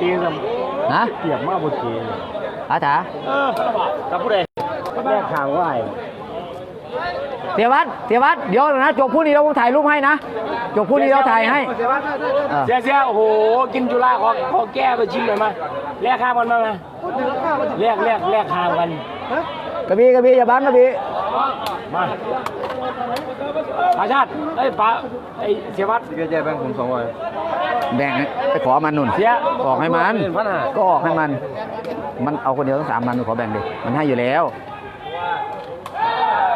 ตีนฮะเกียบมากบนตีนอาจากับผู้ใดแยกทางว่าไอ้เสียวัดเสียวัดเดี๋ยวนะจบพูดนี้เราถ่ายรูปให้นะจบพูดนี้เราถ่ายให้เสียเสียโอ้โหกินจุฬาขอขอแก้ไปชิมหน่อยมาแลกข้ามกันมามาแลกแลกแลกข้ามกันกระบี่กระบี่อย่าบังกระบี่มาปาชาติเอ้ยปาไอ้เสียวัดเสียใจแบงค์ผมสองร้อย แบ่งไปขอมันนุ่นเสียออกให้มัน พันห้าก็ออกให้มัน มันเอาคนเดียวต้องสามมันขอแบ่งดิมันให้อยู่แล้ว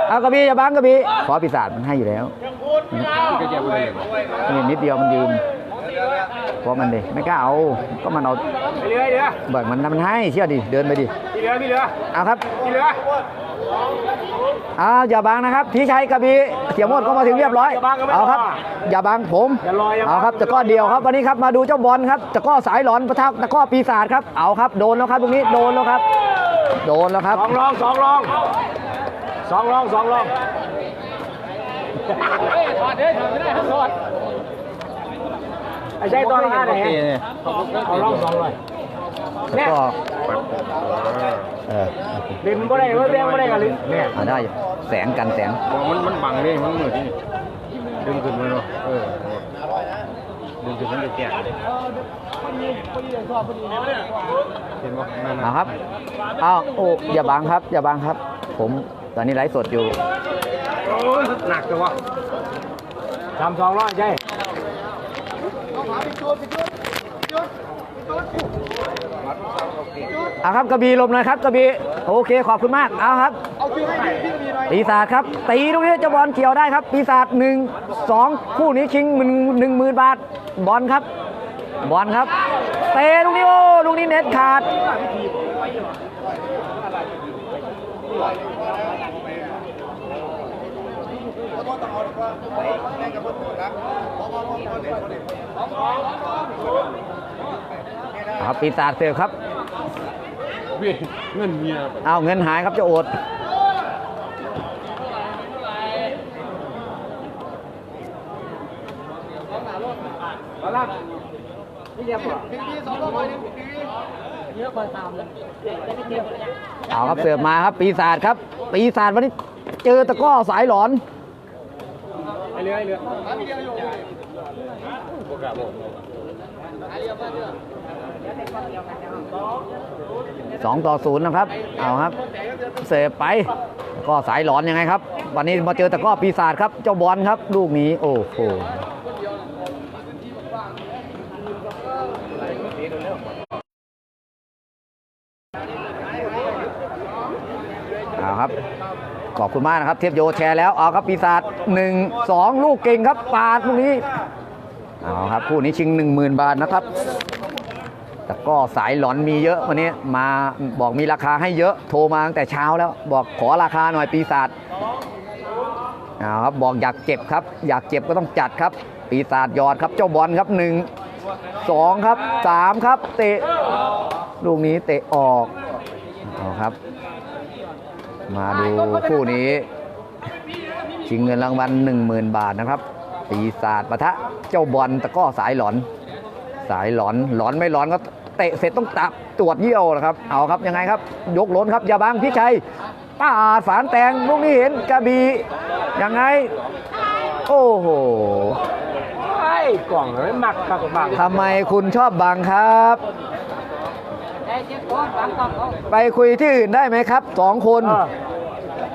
เอากระบี่อย่าบังกระบี่ขอปีศาจมันให้อยู่แล้วเสียใจไปเลยนี่นิดเดียวมันยืมเพราะมันดิไม่กล้าเอา ก็มันเอาพี่เหลือพี่เหลือเบิกมันมันให้เชื่อดิเดินไปดิพี่ เหลือพี่เหลือเอาครับพี่เหลือเอาอย่าบังนะครับพี่ชัยกระบี่เสียหมดก็มาถึงเรียบร้อยเอาครับ อย่าบังผมอย่ารออย่าเอาครับตะกร้อเดียวครับวันนี้ครับมาดูเจ้าบอลครับตะกร้อสายหลอนประทับตะกร้อปีศาจครับเอาครับโดนแล้วครับตรงนี้โดนแล้วครับ โดนแล้วครับสองรองสองรองสองรองสองรองไอ้ใช่ตอนห้าไหนเอารองสองเลย ตะเนี่ยกร้อเออเล่นบ่ได้บ่แบงบ่ได้กันลิ้นเนี่ยเอาได้อยู่แสงกันแสงบอกมันมันบังเลยมันเหมือนที่ดึงขึ้นมาเนาะเออดึงขึ้นมันจะแก่เห็นป่ะนั่นเอาครับเอาโอ้อย่าบังครับอย่าบังครับ ผมตอนนี้ไลฟ์สดอยู่หนักจังวะทำสองร้อยใช่ เอาครับกระบี่ลมหน่อยครับกระบี่โอเคขอบคุณมากเอาครับปีศาจครับตีตรงนี้จะบอลเกี่ยวได้ครับปีศาจหนึ่งสองคู่นี้ชิงหนึ่งหนึ่งหมื่นบาทบอลครับ บอลครับเตะลูกนี้โอ้ลูกนี้เน็ตขาด ครับปีศาจเสิร์ฟครับเงินเมียเอาเงินหายครับเจะโอดเอาครับเสิร์ฟมาครับปีศาจครับ ปีศาจวันนี้เจอตะกร้อสายหลอนไอ้เรือไอ้เรือ สองต่อศูนย์นะครับ เอาครับ เสิร์ฟไปกร้อสายหลอนยังไงครับ วันนี้มาเจอตะกร้อปีศาจครับ เจ้าบอลครับ ลูกนี้ โอ้โหเอาครับ ขอบคุณมากนะครับ เทียบโยแชร์แล้ว เอาครับปีศาจหนึ่งสองลูกเก่งครับ ปาดลูกนี้ เอาครับ คู่นี้ชิง10,000บาทนะครับ แต่ก็สายหลอนมีเยอะวันนี้มาบอกมีราคาให้เยอะโทรมาตั้งแต่เช้าแล้ว บอกขอราคาหน่อยปีศาจเอาครับบอกอยากเจ็บครับ อยากเจ็บก็ต้องจัดครับ ปีศาจยอดครับเจ้าบอลครับหนึ่งสองครับสามครับ เตะลูกนี้เตะออกเอาครับ มาดูคู่นี้ชิงเงินรางวัล10,000 บาทนะครับ ปีศาจปะทะเจ้าบอลตะก้อสายหลอน สายหลอนหลอนไม่หลอนก็เตะเสร็จต้องตับตรวจเยี่ยวนะครับ เอาครับยังไงครับ ยกล้นครับอย่าบังพี่ชัยป้าดฝานแตงลูกนี้เห็นกระบี่ยังไง โอ้โหไอ้กล่องไม่มักคักบังทำไมคุณชอบบังครับ ไปคุยที่อื่นได้ไหมครับสองคนเออ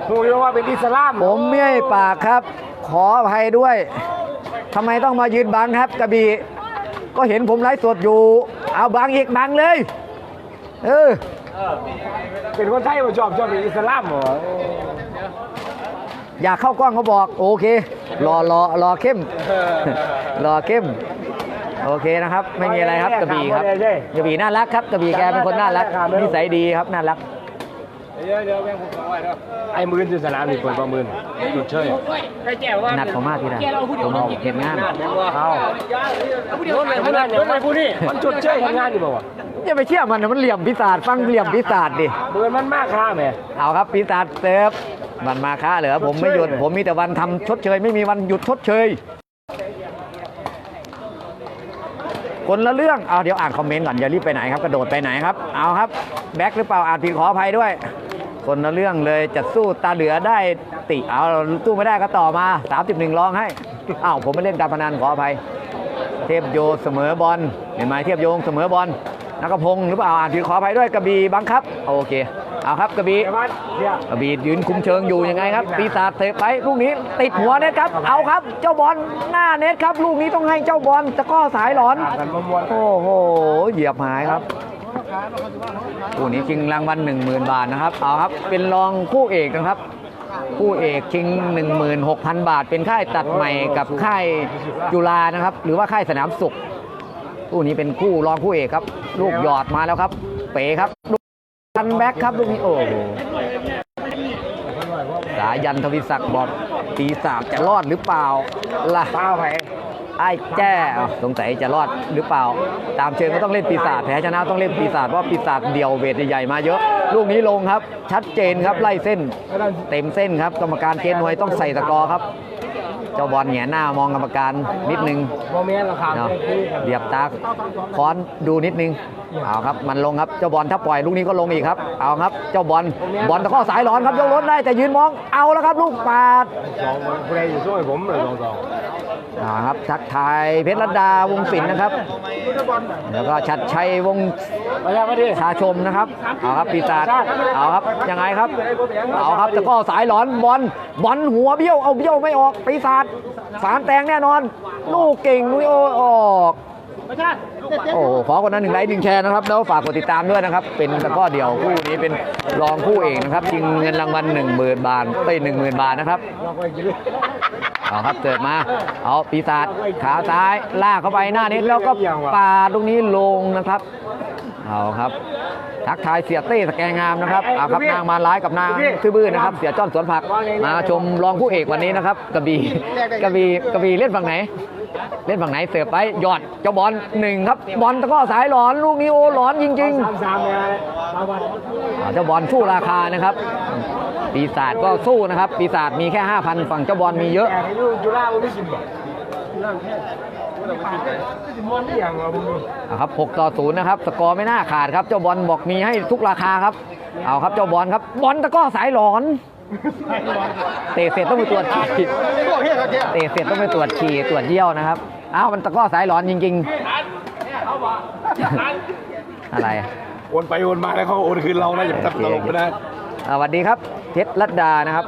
ถูกเรียกว่าเป็นอิสลามผมไม่ให้ปากครับ ขออภัยด้วยทำไมต้องมายืนบังครับกระบี่ ก็เห็นผมไลฟ์สดอยู่ เอาบังอีกบังเลย เออ เป็นคนไทยมาชอบชอบเป็นอิสลามเหรออยากเข้ากล้องเขาบอก โอเค รอรอรอเข้ม รอเข้ม โอเคนะครับ ไม่มีอะไรครับกระบี่ครับกระบี่น่ารักครับกระบี่แกเป็นคนน่ารักนิสัยดีครับน่ารักเดี๋ยวเดี๋ยวแบงค์ผมสองร้อยเด้อไอ้หมื่นจุดสนามนี่เปิดประมื่นจุดเชยนัดเขามากที่นั่นผมเห็นงานเอาโน่นเลยผู้นั้นเนี่ยมันผู้นี่มันจุดเชยทำงานอยู่บ่วะอย่าไปเชื่อมันนะมันเหลี่ยมปีศาจฟังเหลี่ยมปีศาจดิเบิร์นมันมากค่าแม่เอาครับปีศาจเซิร์ฟมันมาค้าเหรอผมไม่หยุดผมมีแต่วันทำชดเชย ไม่มีวันหยุดชดเชยคนละเรื่อง เอาเดี๋ยวอ่านคอมเมนต์ก่อนอย่ารีบไปไหนครับ กระโดดไปไหนครับ เอาครับ แบ็คหรือเปล่าอ่านผิดขออภัยด้วย คนละเรื่องเลยจะสู้ตาเหลือได้ติเอาสู้ไม่ได้ก็ต่อมา 31ร้องให้อ้าวผมไม่เล่นการพนันขออภัย เทพโยเสมอบอลเห็นไหมเทพโยงเสมอบอลนักพงศ์หรือเปล่าอ่านผิดขออภัยด้วยกระบี่บังคับ โอเคเอาครับกระบี่กระบี่ยืนคุมเชิงอยู่ยังไงครับ ปีศาจเตะไปลูกนี้ติดหัวเน็ตครับ เอาครับ เจ้าบอลหน้าเน็ตครับ ลูกนี้ต้องให้เจ้าบอลตะก้อสายหลอนกันมามวนโอ้โหเหยียบหายครับ คู่นี้ชิงรางวัล10,000 บาทนะครับเอาครับเป็นรองคู่เอกนะครับ คู่เอกชิง 16,000 บาท เป็นค่ายตัดใหม่กับค่ายจุฬานะครับ หรือว่าค่ายสนามสุขคู่นี้เป็นคู่รองคู่เอกครับ ลูกหยอดมาแล้วครับ เป๋ครับลูกคันแบ็คครับลูกนี้โอ้โหสายันทวิศักดิ์บอกปีศาจจะรอดหรือเปล่าล่ะเป้าไผ่ ไอ้แจ้สงสัยจะรอดหรือเปล่า ตามเชิงก็ต้องเล่นปีศาจแพ้ชนะต้องเล่นปีศาจเพราะปีศาจเดี่ยวเวทใหญ่มาเยอะ ลูกนี้ลงครับ ชัดเจนครับไล่เส้น เต็มเส้นครับกรรมการเกณฑ์หน่วยต้องใส่ตะกรอครับเจ้าบอลแหงหน้ามองกรรมการนิดนึงโมเมนต์ราคาเนาะเรียบตาค้อนดูนิดนึงเอาครับมันลงครับเจ้าบอลถ้าปล่อยลูกนี้ก็ลงอีกครับ เอาครับ เจ้าบอลบอลตะข้อสายหลอนครับยกรถได้แต่ยืนมองเอาแล้วครับ ลูกปาดสองคนใดอยู่ช่วยผมเลยสองสอง เอาครับ ทักทายเพชรรัตดาวงศิลป์นะครับ แล้วก็ชัดชัยวงมาแล้วมาดิชาชมนะครับเอาครับปีศาจเอาครับยังไงครับเอาครับตะกร้อสายหลอนบอลบอลหัวเบี้ยวเอาเบี้ยวไม่ออกปีศาจสารแตงแน่นอน ลูกเก่งลุยโอออก โอ้โหขอคนนั้นหนึ่งไลค์หนึ่งแชร์นะครับ แล้วฝากกดติดตามด้วยนะครับ เป็นตะก้อเดี่ยวคู่นี้เป็นรองคู่เอกนะครับจริงเงินรางวัลหนึ่งหมื่นบาทเต้หนึ่งหมื่นบาทนะครับเอาครับเกิดมา เอาปีศาจขาซ้ายลากเข้าไปหน้านี้แล้วก็ปาตรงนี้ลงนะครับ เอาครับ ทักทายเสียเต้สแกงงามนะครับเอาครับนางมาร้ายกับนางซื่อบื้อนะครับ เสียจ้อนสวนผักมาชมรองผู้เอกวันนี้นะครับกระบี่กระบี่กระบี่เล่นฝั่งไหน เล่นฝั่งไหนเสิร์ฟไปหยอดเจ้าบอลหนึ่งครับ บอลตะกร้อสายหลอนลูกนี้โอ้หลอนจริงสามสามเลยมาวันๆเอาเจ้าบอลสู้ราคานะครับปีศาจก็สู้นะครับ ปีศาจมีแค่ 5,000 ฝั่งเจ้าบอลมีเยอะ แข่งอยู่จุฬาผมไม่กินบ่จุฬาแค่สิมวนที่อย่างเราบุญเอาครับ6ต่อ0นะครับสกอร์ไม่น่าขาดครับ เจ้าบอลบอกมีให้ทุกราคาครับ เอาครับเจ้าบอลครับ บอลตะกร้อสายหลอน เตะเสร็จต้องไปตรวจฉี่เตะเสร็จต้องไปตรวจฉี่ตรวจเยี่ยวนะครับอ้าวมันตะกร้อสายหลอนจริง ๆ อะไรโอนไปโอนมาแล้วเขาโอนคืนเรานะอย่าทำตลกนะอ่าสวัสดีครับ เพชรลัดดานะครับ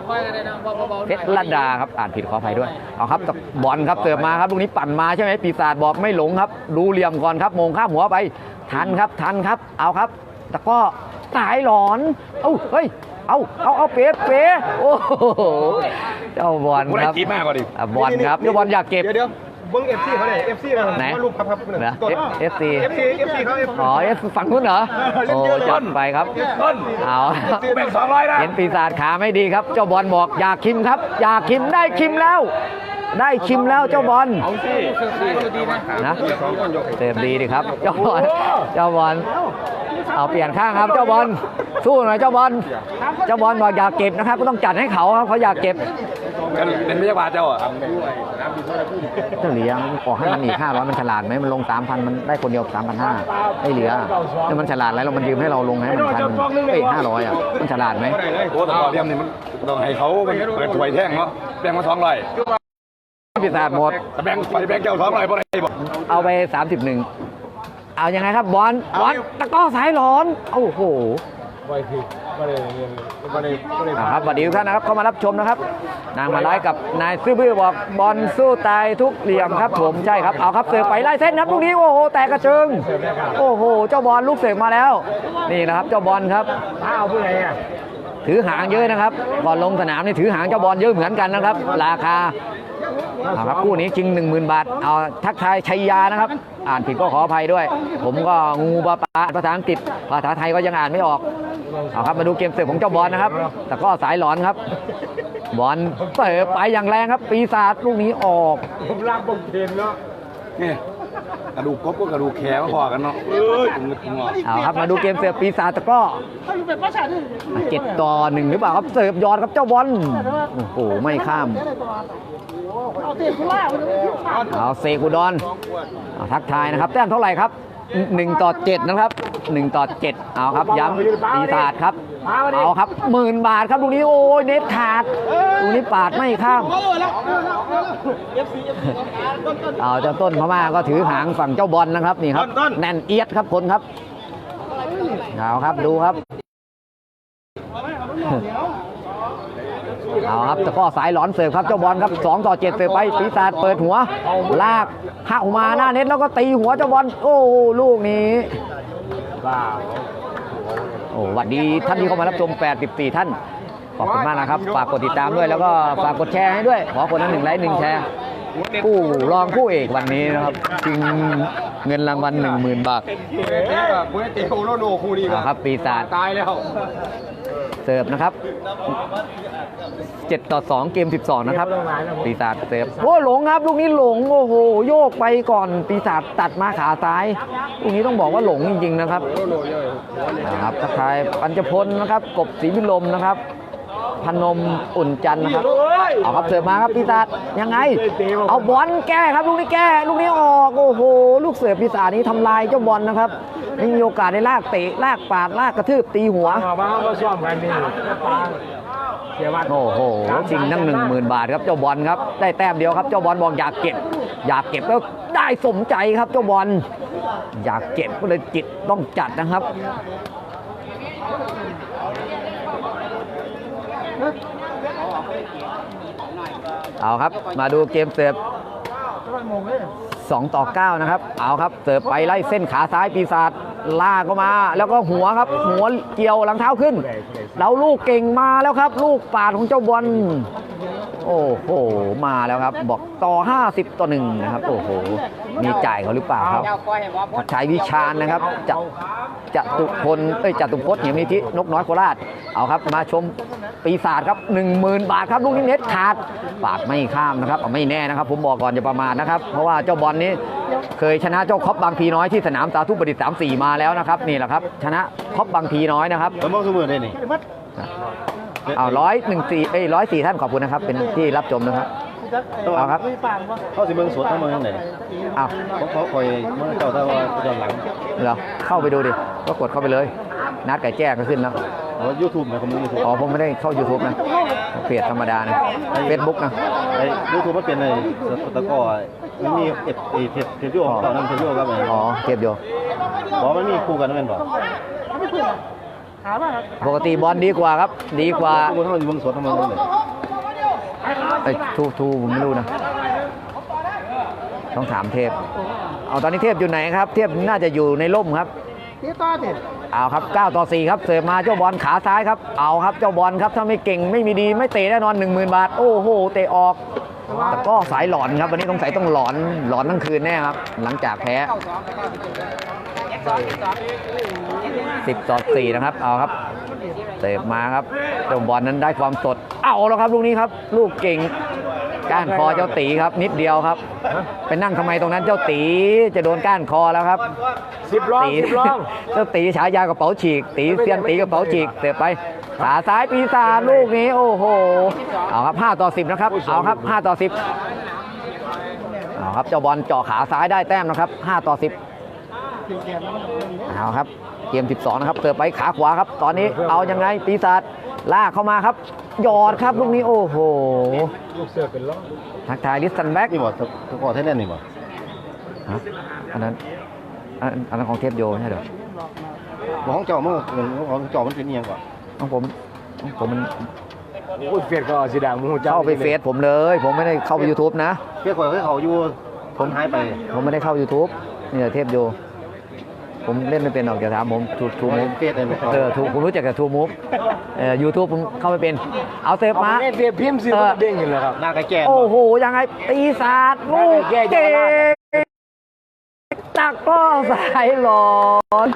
เพชรลัดดาครับอ่านผิดขออภัยด้วยเอาครับตะบอลครับเสิร์ฟมาครับลูกนี้ปั่นมาใช่ไหมปีศาจบอกไม่หลงครับดูเหลี่ยมก่อนครับมงข้ามหัวไป ทันครับทันครับเอาครับตะกร้อสายหลอนเอ้าเฮ้ยเอาเอาเอาเป๊ะเป๊ะโอ้โหเจ้าบอลกูคได้รับคิดมากกว่าดิอะบอลครับเจ้าบอลอยากเก็บเดี๋ยว เดี๋ยวเบิ้งเอฟซีเขาเนี่ยเอฟซีนะไหน ว่ารูปครับครับเหรอกดเอฟซีเอฟซีเอฟซีเขาเอฟซีอ๋อเอฟฝั่งนู้นเหรอโอ้จัดไปครับต้นเอากูแบ่งสองร้อยนะเห็นปีศาจขาไม่ดีครับ เจ้าบอลบอกอยากคิมครับ อยากคิมได้คิมแล้ว ได้คิมแล้วเจ้าบอลนะเต็มดีดีครับ เจ้าบอลเจ้าบอลเอาเปลี่ยนข้างครับ เจ้าบอลสู้หน่อยเจ้าบอลเจ้าบอลบอกอยากเก็บนะครับ ก็ต้องจัดให้เขาครับเขาอยากเก็บ เป็นพยาบาลเจ้าอะ เจ้าเหลียงออกให้มันอีกห้าร้อยมันฉลาดไหมมันลงสามพันมันได้คนเดียวสามพันห้าได้เหลือแล้วมันฉลาดอะไรเรามันยืมให้เราลงให้มันพันเอ้ยห้าร้อยอะมันฉลาดไหมโอ้แต่พอเรียมนี่มันต้องให้เขามันเปิดถวยแท่งเนาะแบ่งมาสองร้อยปีศาจหมดแต่แบ่งไปแบ่งเจ้าสองร้อยเพราะอะไรบอกเอาไป31เอายังไงครับบอลบอลตะกร้อสายหลอนโอ้โหไปผิดก็เลยก็เลยก็เลยอ่าครับสวัสดีทุกท่านนะครับเข้ามารับชมนะครับ นางมาไล่กับนายซื่อบื้อบอกบอลสู้ตายทุกเหลี่ยมครับผมใช่ครับเอาครับเสิร์ฟไปไล่เส้นครับลูกนี้โอ้โหแตกกระเจิงโอ้โห เจ้าบอลลูกเสิร์ฟมาแล้ว นี่นะครับเจ้าบอลครับถ้าเอาผู้ใดอะถือหางเยอะนะครับก่อนลงสนามนี่ถือหางเจ้าบอลเยอะเหมือนกันนะครับ ราคาเอาครับคู่นี้จริง 10,000 บาท เอาทักทายชัยยานะครับ อ่านผิดก็ขออภัยด้วย ผมก็งูปลาปลาภาษาอังกฤษภาษาไทยก็ยังอ่านไม่ออกเอาครับมาดูเกมเสิร์ฟของเจ้าบอลนะครับ แต่ก็สายหลอนครับ บอลเสิร์ฟไปอย่างแรงครับ ปีศาจลูกนี้ออกผมรับผมเทนแล้วนี่กระดูกกบก็กระดูกแขวพอกันเนาะเอ้ยผมนึกถึงว่าเอาครับมาดูเกมเสิร์ฟปีศาจตะกร้อเจ็ดต่อหนึ่งหรือเปล่าครับเสิร์ฟยอดครับเจ้าบอลโอ้โหไม่ข้ามเอาเซกุดอนเอาทักทายนะครับแต้มเท่าไหร่ครับหนึ่งต่อเจ็ดนะครับหนึ่งต่อเจ็ดเอาครับย้ำปีศาจครับ เอาครับหมื่นบาทครับลูกนี้โอ้ยเน็ตขาดลูกนี้ปาดไม่ข้ามเอาเจ้าต้นพม่าก็ถือหางฝั่งเจ้าบอลนะครับนี่ครับ แน่นเอียดครับคนครับเอาครับดูครับเอาครับตะกร้อสายหลอนเสิร์ฟครับเจ้าบอลครับ2ต่อ7เสิร์ฟไปปีศาจเปิดหัว ลากหักออกมาหน้าเน็ตแล้วก็ตีหัวเจ้าบอลโอ้ลูกนี้บ้าโอ้หวัดดีท่านที่เข้ามารับชม 84 ท่าน ขอบคุณมากนะครับ ฝากกดติดตามด้วย แล้วก็ฝากกดแชร์ให้ด้วย ขอคนละหนึ่งไลค์หนึ่งแชร์ผู้รองผู้เอกวันนี้นะครับชิงเงินรางวัล10,000 บาทคุณเตโอโรโนคู่นี้เอาครับปีศาจตายแล้ว เสิร์ฟนะครับ 7 ต่อ 2 เกม 12 นะครับ ปีศาจเสิร์ฟโอ้หลงครับลูกนี้หลงโอ้โหโยกไปก่อนปีศาจตัดมาขาซ้ายลูกนี้ต้องบอกว่าหลงจริงๆนะครับนะครับทักทายปัญจพลนะครับ กบศรีวิลมนะครับพนมอุ่นจันทร์นะครับ เอาครับเสิร์ฟมาครับปีศาจยังไง เอาบอลแก้ครับลูกนี้แก้ ลูกนี้ออกโอ้โห ลูกเสิร์ฟปีศาจนี้ทำลายเจ้าบอลนะครับไม่มีโอกาสได้ลากเตะลากปาดลากกระทืบตีหัวมาบ้าก็ซ่อมกันนี่ เสียวัดโอ้โหจริงนั่งหนึ่งหมื่นบาทครับเจ้าบอลครับ ได้แต้มเดียวครับ เจ้าบอลบอกอยากเก็บ อยากเก็บแล้วได้สมใจครับ เจ้าบอลอยากเก็บก็เลยจิตต้องจัดนะครับเอาครับ มาดูเกมเสิร์ฟ2ต่อ 9 นะครับ เอาครับ เสิร์ฟไปไล่เส้นขาซ้ายปีศาจ ลากเข้ามาแล้วก็หัวครับ หัวเกี่ยวหลังเท้าขึ้นแล้วลูกเก่งมาแล้วครับ ลูกปาดของเจ้าบอลโอ้โหมาแล้วครับ บอกต่อ 50 ต่อหนึ่งนะครับ โอ้โหมีจ่ายเขาหรือเปล่าครับทักชายวิชาญนะครับจะจะตุพลเอ้ยจตุพจน์เหมนิธินกน้อยโคราชเอาครับ มาชมปีศาจครับ 10,000 บาทครับลูกนี้เน็ตขาดปาดไม่ข้ามนะครับเอาไม่แน่นะครับ ผมบอกก่อนอย่าประมาทนะครับ เพราะว่าเจ้าบอลนี้เคยชนะเจ้าคอปบางพีน้อยที่สนามสาธุประดิษฐ์3-4มาแล้วนะครับนี่แหละครับชนะคอปบางพีน้อยนะครับแล้วมองสมือได้นี่เอาร้อยหนึ่งสี่เอ้ยร้อยสี่ท่านขอบคุณนะครับ เป็นที่รับชมนะครับเอาครับเข้าสิเมืองสดทั้งเมืองยังไงเอาเขาเขาคอยเมื่อเจ้าถ้าว่าย้อนหลังเหรอเข้าไปดูดิก็กดเข้าไปเลย นัดไก่แจ้ก็ขึ้นแล้วว่ายูทูบไหมคอมเมนต์ยูทูบอ๋อผมไม่ได้เข้า YouTube นะเพจธรรมดานะเฟซบุ๊กนะไอ้ยูทูบมันเป็นไอ้ตะกร้อมันมีเอฟเอเทปเทปยูตอนนั้นเทปยูครับไอ้อ๋อเก็บอยู่ บอกมันมีคู่กันนั่นเป็นบ่ปกติบอลดีกว่าครับ ดีกว่าคู่ทั้งเมืองสดทั้งเมืองเลยไอ้ทูทูผมไม่รู้นะ ต้องถามเทพ เอาตอนนี้เทพอยู่ไหนครับ เทพน่าจะอยู่ในร่มครับเอาครับ 9 ต่อ 4 ครับเสิร์ฟมาเจ้าบอลขาซ้ายครับ เอาครับเจ้าบอลครับถ้าไม่เก่งไม่มีดีไม่เตะแน่นอน 10,000 บาท โอ้โหเตะออกแต่ก็สายหลอนครับ วันนี้ต้องใส่ต้องหลอนหลอนทั้งคืนแน่ครับ หลังจากแพ้ 10ต่อ4นะครับ เอาครับเสิร์ฟมาครับเจ้าบอลนั้นได้ความสด เอาแล้วครับลูกนี้ครับ ลูกเก่งก้านคอเจ้าตีครับ นิดเดียวครับไปนั่งทำไมตรงนั้นเจ้าตีจะโดนก้านคอแล้วครับสิบรองตีสิบรองเจ้าตีฉายากระเป๋าฉีก ตีเซียนตีกระเป๋าฉีกเสียบไปขาซ้ายปีศาจลูกนี้ โอ้โหเอาครับ5ต่อ10นะครับเอาครับ5ต่อ10เอาครับเจ้าบอลเจาะขาซ้ายได้แต้มนะครับ5ต่อ10 เอาครับเกม 12 นะครับเสิร์ฟไปขาขวาครับ ตอนนี้เอายังไงปีศาจลากเข้ามาครับหยอดครับลูกนี้โอ้โหลูกเสือเป็นล้อทักทายดิสตันแบ็กนี่บ่ตะกร้อไทยแลนด์นี่บ่ฮะอันนั้นอันอันนั้นของเทปโยใช่เหรอบ่ของเจ้ามันของเจ้ามันเป็นอีหยังก่อนของผมของผมมันโอ้ยเฟียดก็เอาสีดำมูเจ้าเข้าไปเฟซผมเลย ผมไม่ได้เข้าไป YouTube นะเพื่อคอยให้เขาอยู่ผมหายไป ผมไม่ได้เข้า YouTube นี่แหละเทปโย ผมเล่นไม่เป็นหรอกอย่าถามผมทูทูมูฟเฟซได้ไหมเออทูผมรู้จักแต่ทูมูฟเอ่อยูทูบผมเข้าไม่เป็น เอาเสิร์ฟเอามามาเฟียพิมพ์สิมันเด้งอยู่แล้วครับหน้าไก่แก่โอ้โหยังไงปีศาจลูกแก้เก่เยาวราชงตักก็สายหลอน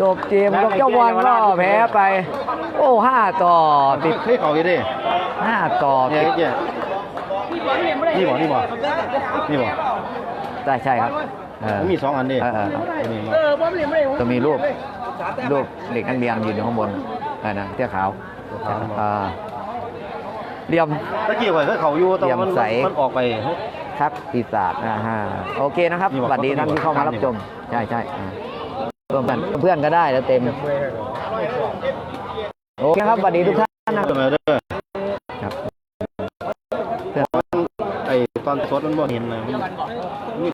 จบเกมก็เจ้าบอลก็แพ้ไป โอ้ห้าต่อติติดดเคยเขาอยู่ดิห้าต่อเนี่ยติดไอ้แก่นี่บ่นี่บ่นี่บ่ใช่ใช่ครับเออ มันมีสองอันดิเออเออตัวนี้มาจะมีรูปรูปเด็กนักเรียนยืนอยู่ข้างบนเออนะเสื้อขาวตัวขาวมาอ่าเรียมตะกี้ไว้คือเขาอยู่แต่ว่ามันเตรียมใสมันออกไปครับปีศาจนะฮะโอเคนะครับนี่สบอกวัสดีท่านที่เข้ามารับชมใช่ใช่อ่าเพื่อนกันเพื่อนก็ได้แล้วเต็มโอเคครับสวัสดีทุกท่านนะเสมอเด้อครับไอ้ตอนสดมันบ่เห็นเลยมันมี